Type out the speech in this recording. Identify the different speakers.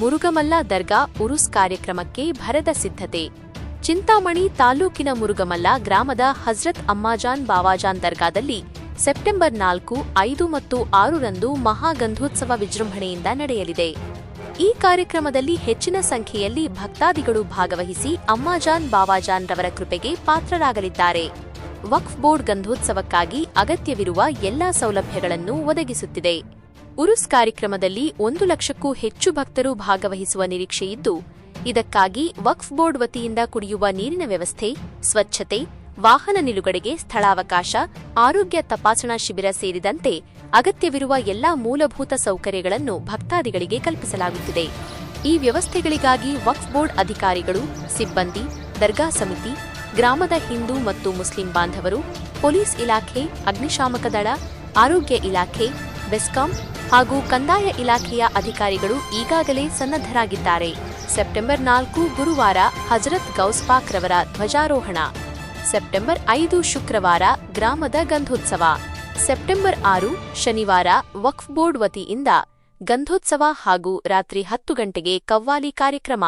Speaker 1: ಮುರುಗಮಲ್ಲ ದರ್ಗಾ ಉರುಸ್ ಕಾರ್ಯಕ್ರಮಕ್ಕೆ ಭರದ ಸಿದ್ಧತೆ. ಚಿಂತಾಮಣಿ ತಾಲೂಕಿನ ಮುರುಗಮಲ್ಲ ಗ್ರಾಮದ ಹಜ್ರತ್ ಅಮ್ಮಾಜಾನ್ ಬಾವಾಜಾನ್ ದರ್ಗಾದಲ್ಲಿ ಸೆಪ್ಟೆಂಬರ್ ನಾಲ್ಕು, ಐದು ಮತ್ತು ಆರರಂದು ಮಹಾಗಂಧೋತ್ಸವ ವಿಜೃಂಭಣೆಯಿಂದ ನಡೆಯಲಿದೆ. ಈ ಕಾರ್ಯಕ್ರಮದಲ್ಲಿ ಹೆಚ್ಚಿನ ಸಂಖ್ಯೆಯಲ್ಲಿ ಭಕ್ತಾದಿಗಳು ಭಾಗವಹಿಸಿ ಅಮ್ಮಾಜಾನ್ ಬಾವಾಜಾನ್ ರವರ ಕೃಪೆಗೆ ಪಾತ್ರರಾಗಲಿದ್ದಾರೆ. ವಕ್ಫ್ ಬೋರ್ಡ್ ಗಂಧೋತ್ಸವಕ್ಕಾಗಿ ಅಗತ್ಯವಿರುವ ಎಲ್ಲಾ ಸೌಲಭ್ಯಗಳನ್ನು ಒದಗಿಸುತ್ತಿದೆ. ಉರುಸ್ ಕಾರ್ಯಕ್ರಮದಲ್ಲಿ ಒಂದು ಲಕ್ಷಕ್ಕೂ ಹೆಚ್ಚು ಭಕ್ತರು ಭಾಗವಹಿಸುವ ನಿರೀಕ್ಷೆಯಿದ್ದು, ಇದಕ್ಕಾಗಿ ವಕ್ಫ್ ಬೋರ್ಡ್ ವತಿಯಿಂದ ಕುಡಿಯುವ ನೀರಿನ ವ್ಯವಸ್ಥೆ, ಸ್ವಚ್ಛತೆ, ವಾಹನ ನಿಲುಗಡೆಗೆ ಸ್ಥಳಾವಕಾಶ, ಆರೋಗ್ಯ ತಪಾಸಣಾ ಶಿಬಿರ ಸೇರಿದಂತೆ ಅಗತ್ಯವಿರುವ ಎಲ್ಲಾ ಮೂಲಭೂತ ಸೌಕರ್ಯಗಳನ್ನು ಭಕ್ತಾದಿಗಳಿಗೆ ಕಲ್ಪಿಸಲಾಗುತ್ತಿದೆ. ಈ ವ್ಯವಸ್ಥೆಗಳಿಗಾಗಿ ವಕ್ಫ್ ಬೋರ್ಡ್ ಅಧಿಕಾರಿಗಳು, ಸಿಬ್ಬಂದಿ, ದರ್ಗಾ ಸಮಿತಿ, ಗ್ರಾಮದ ಹಿಂದೂ ಮತ್ತು ಮುಸ್ಲಿಂ ಬಾಂಧವರು, ಪೊಲೀಸ್ ಇಲಾಖೆ, ಅಗ್ನಿಶಾಮಕ ದಳ, ಆರೋಗ್ಯ ಇಲಾಖೆ ಬೆಸ್ಕಾಂ ಹಾಗೂ ಕಂದಾಯ ಇಲಾಖೆಯ ಅಧಿಕಾರಿಗಳು ಈಗಾಗಲೇ ಸನ್ನದ್ಧರಾಗಿದ್ದಾರೆ. ಸೆಪ್ಟೆಂಬರ್ ನಾಲ್ಕು ಗುರುವಾರ ಹಜರತ್ ಗೌಸ್ಪಾಕ್ ರವರ ಧ್ವಜಾರೋಹಣ. ಸೆಪ್ಟೆಂಬರ್ ಐದು ಶುಕ್ರವಾರ ಗ್ರಾಮದ ಗಂಧೋತ್ಸವ. ಸೆಪ್ಟೆಂಬರ್ ಆರು ಶನಿವಾರ ವಕ್ಫ್ ಬೋರ್ಡ್ ವತಿಯಿಂದ ಗಂಧೋತ್ಸವ ಹಾಗೂ ರಾತ್ರಿ ಹತ್ತು ಗಂಟೆಗೆ ಕವ್ವಾಲಿ ಕಾರ್ಯಕ್ರಮ.